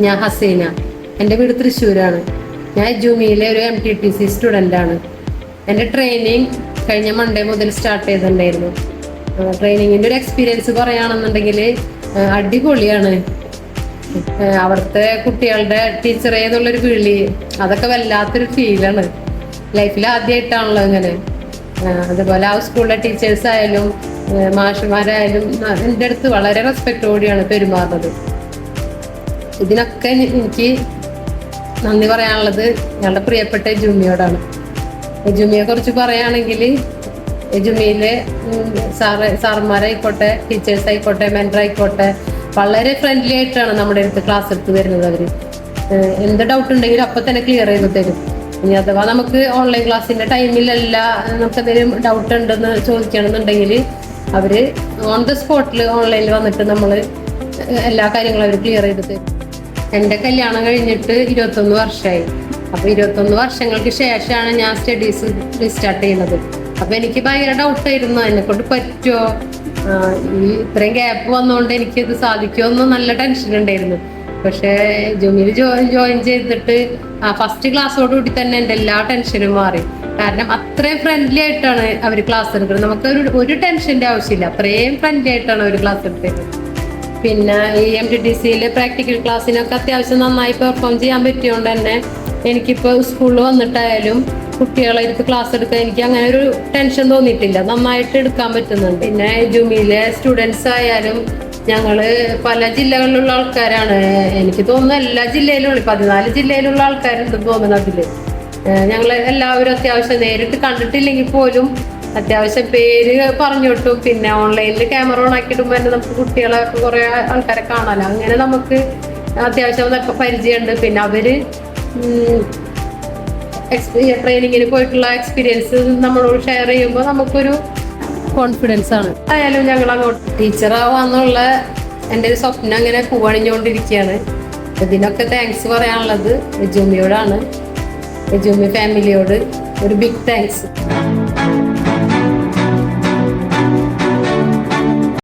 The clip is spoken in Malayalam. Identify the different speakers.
Speaker 1: ഞാൻ ഹസീന. എന്റെ വീട് തൃശ്ശൂരാണ്. ഞാൻ ജൂമിയിലെ ഒരു M T T C student ആണ്. എന്റെ ട്രെയിനിങ് കഴിഞ്ഞ മൺഡേ മുതൽ സ്റ്റാർട്ട് ചെയ്തിട്ടുണ്ടായിരുന്നു. ട്രെയിനിങ്ങിന്റെ ഒരു എക്സ്പീരിയൻസ് പറയുകയാണെന്നുണ്ടെങ്കിൽ അടിപൊളിയാണ്. അവിടുത്തെ കുട്ടികളുടെ ടീച്ചറെ എന്നുള്ളൊരു വിളി അതൊക്കെ വല്ലാത്തൊരു ഫീലാണ് ലൈഫിൽ ആദ്യമായിട്ടാണല്ലോ ഇങ്ങനെ. അതുപോലെ ആ സ്കൂളിലെ ടീച്ചേഴ്സ് ആയാലും ഏഹ് മാഷുമാരായാലും എന്റെ അടുത്ത് വളരെ റെസ്പെക്റ്റോടെയാണ് പെരുമാറുന്നത്. ഇതിനൊക്കെ എനി- എനിക്ക് നന്ദി പറയാനുള്ളത് ഞങ്ങളുടെ പ്രിയപ്പെട്ട ജുമിയോടാണ്. ജുമിയെ കുറിച്ച് പറയുകയാണെങ്കിൽ ജുമിയിലെ സാറ് സാറന്മാരായിക്കോട്ടെ ടീച്ചേഴ്സ് ആയിക്കോട്ടെ മെന്റർ ആയിക്കോട്ടെ വളരെ ഫ്രണ്ട്ലി ആയിട്ടാണ് നമ്മുടെ അടുത്ത് ക്ലാസ് എടുത്ത് വരുന്നത് അവർ എന്ത് ഡൗട്ട് ഉണ്ടെങ്കിലും അപ്പം തന്നെ ക്ലിയർ ചെയ്ത് തരും. ഇനി അഥവാ നമുക്ക് ഓൺലൈൻ ക്ലാസ്സിന്റെ ടൈമിലല്ല നമുക്ക് എന്തെങ്കിലും ഡൗട്ട് ഉണ്ടെന്ന് ചോദിക്കണമെന്നുണ്ടെങ്കിൽ അവർ ഓൺ ദ സ്പോട്ടിൽ ഓൺലൈനിൽ വന്നിട്ട് നമ്മൾ എല്ലാ കാര്യങ്ങളും അവർ ക്ലിയർ ചെയ്ത് തരും. എന്റെ കല്യാണം കഴിഞ്ഞിട്ട് ഇരുപത്തൊന്ന് വർഷമായി അപ്പോൾ ഇരുപത്തൊന്ന് വർഷങ്ങൾക്ക് ശേഷമാണ് ഞാൻ സ്റ്റഡീസ് റീസ്റ്റാർട്ട് ചെയ്യുന്നത്. അപ്പോൾ എനിക്ക് ഭയങ്കര ഡൗട്ടായിരുന്നു എന്നെ കൊണ്ട് പറ്റുമോ ഈ ഇത്രയും ഗ്യാപ്പ് വന്നുകൊണ്ട് എനിക്ക് ഇത് സാധിക്കുമോ എന്ന് നല്ല ടെൻഷൻ ഉണ്ടായിരുന്നു പക്ഷേ ജുമിയിൽ ജോയിൻ ജോയിൻ ചെയ്തിട്ട് ആ ഫസ്റ്റ് ക്ലാസ്സോടുകൂടി തന്നെ എന്റെ എല്ലാ ടെൻഷനും മാറി. കാരണം അത്രയും ഫ്രണ്ട്ലി ആയിട്ടാണ് അവർ ക്ലാസ് എടുക്കുന്നത്. നമുക്ക് ഒരു ഒരു ടെൻഷന്റെ ആവശ്യമില്ല. അത്രയും ഫ്രണ്ട്ലി ആയിട്ടാണ് അവർ ക്ലാസ് എടുത്തത് പിന്നെ ഈ എം ടി ടി സിയിൽ പ്രാക്ടിക്കൽ ക്ലാസ്സിനൊക്കെ അത്യാവശ്യം നന്നായി പെർഫോം ചെയ്യാൻ പറ്റിയോണ്ട് തന്നെ എനിക്കിപ്പോൾ സ്കൂളിൽ വന്നിട്ടായാലും കുട്ടികളെ എടുത്ത് ക്ലാസ് എടുക്കാൻ എനിക്ക് അങ്ങനെ ഒരു ടെൻഷൻ തോന്നിയിട്ടില്ല. നന്നായിട്ട് എടുക്കാൻ പറ്റുന്നുണ്ട്. പിന്നെ ജുമിയിലെ സ്റ്റുഡൻസ് ആയാലും ഞങ്ങൾ പല ജില്ലകളിലുള്ള ആൾക്കാരാണ്. എനിക്ക് തോന്നുന്നു എല്ലാ ജില്ലയിലുള്ള പതിനാല് ജില്ലയിലുള്ള ആൾക്കാരുണ്ട് തോന്നുന്നു അതിൽ ഞങ്ങൾ എല്ലാവരും അത്യാവശ്യം നേരിട്ട് കണ്ടിട്ടില്ലെങ്കിൽ പോലും അത്യാവശ്യം പേര് പറഞ്ഞു കിട്ടും പിന്നെ ഓൺലൈനിൽ ക്യാമറ ഓൺ ആക്കിയിടുമ്പോൾ തന്നെ നമുക്ക് കുട്ടികളെ കുറെ ആൾക്കാരെ കാണാലോ. അങ്ങനെ നമുക്ക് അത്യാവശ്യം പരിചയമുണ്ട്. പിന്നെ അവർ ട്രെയിനിങ്ങിന് പോയിട്ടുള്ള എക്സ്പീരിയൻസ് നമ്മളോട് ഷെയർ ചെയ്യുമ്പോൾ നമുക്കൊരു കോൺഫിഡൻസ് ആണ്. ആയാലും ഞങ്ങൾ അങ്ങോട്ട് ടീച്ചറാവാന്നുള്ള എന്റെ ഒരു സ്വപ്നം അങ്ങനെ പൂവണിഞ്ഞുകൊണ്ടിരിക്കുകയാണ്. ഇതിനൊക്കെ താങ്ക്സ് പറയാനുള്ളത് ജുമിയോടാണ് ജുമി ഫാമിലിയോട് ഒരു ബിഗ് താങ്ക്സ്